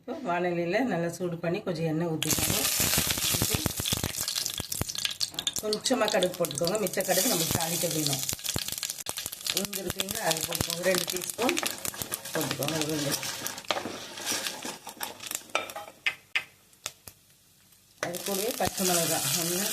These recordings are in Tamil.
இப்போ வானொலியில் நல்லா சூடு பண்ணி கொஞ்சம் எண்ணெய் ஊற்றிக்கோங்க ஊற்றி கொஞ்சமாக கடுகு போட்டுக்கோங்க. மிச்ச கடுகு நம்ம தாளிக்க வேணும். உளுந்து இருக்குங்களா அது போட்டுக்கோங்க. ரெண்டு டீஸ்பூன் போட்டுக்கோங்க உளுந்து அது கூடவே பச்சை மிளகாய். ஒன்று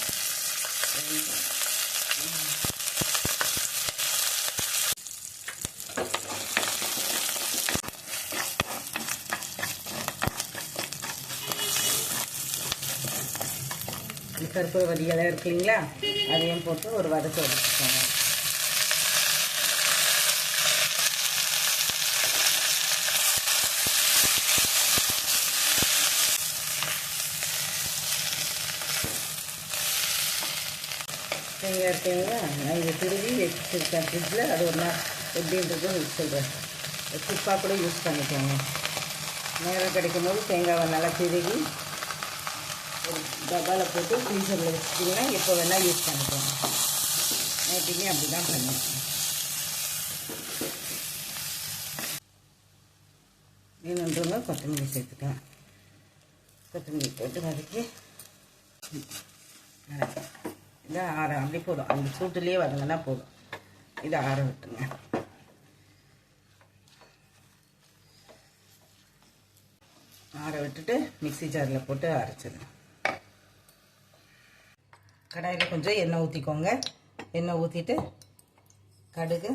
கருப்பு வலியெல்லாம் இருக்கு இல்லைங்களா அதையும் போட்டு ஒரு வதக்க வச்சுக்கோங்க. தேங்காய் இருக்குங்களா நான் இதை திருவி வச்சுருக்கேன் ஃப்ரிட்ஜில் அது ஒரு நாள் எப்படின்றது சொல்கிறேன் குப்பாக கூட யூஸ் பண்ணிக்கோங்க. நேரம் கிடைக்கும் போது தேங்காவை நல்லா திருவி ஒரு டப்பாவில் போட்டு ஃப்ரீசரில் வச்சுட்டிங்கன்னா எப்போ வேணால் யூஸ் பண்ணிக்கோங்க. நேற்றுமே அப்படி தான் பண்ணுவேன் வேணுன்றவங்க கொத்தமல்லி சேர்த்துக்கலாம் கொத்தமல்லி போட்டு வதக்கி. இதை ஆற. அப்படி போதும். அந்த சூட்டுலேயே வதங்கினா போதும். இதை ஆற விட்டுங்க ஆற விட்டுட்டு மிக்ஸி ஜாரில் போட்டு அரைச்சிடுங்க கடாயில் கொஞ்சம் எண்ணெய் ஊற்றிக்கோங்க எண்ணெய் ஊற்றிட்டு கடுகு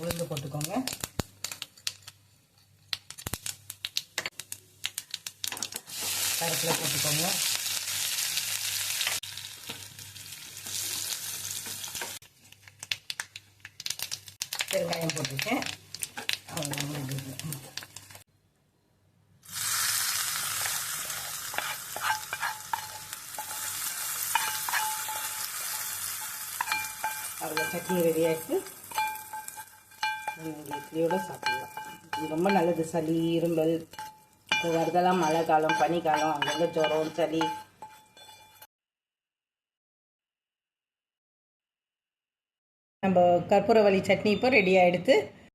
உளுந்து போட்டுக்கோங்க. கருப்பில் போட்டுக்கோங்க. பெருங்காயம் போட்டுருக்கேன். அவ்வளோ அவ்வளோ சட்னி ரெடி ஆகிட்டு நீங்கள் இட்லியோட சாப்பிடலாம். இது ரொம்ப நல்லது. சளி இரும்பல் இப்போ வருதெல்லாம் மழை காலம் பனிக்காலம் அங்கங்கே ஜுரம் சளி. நம்ம கற்பூரவள்ளி சட்னி இப்போ ரெடி ஆகிடுது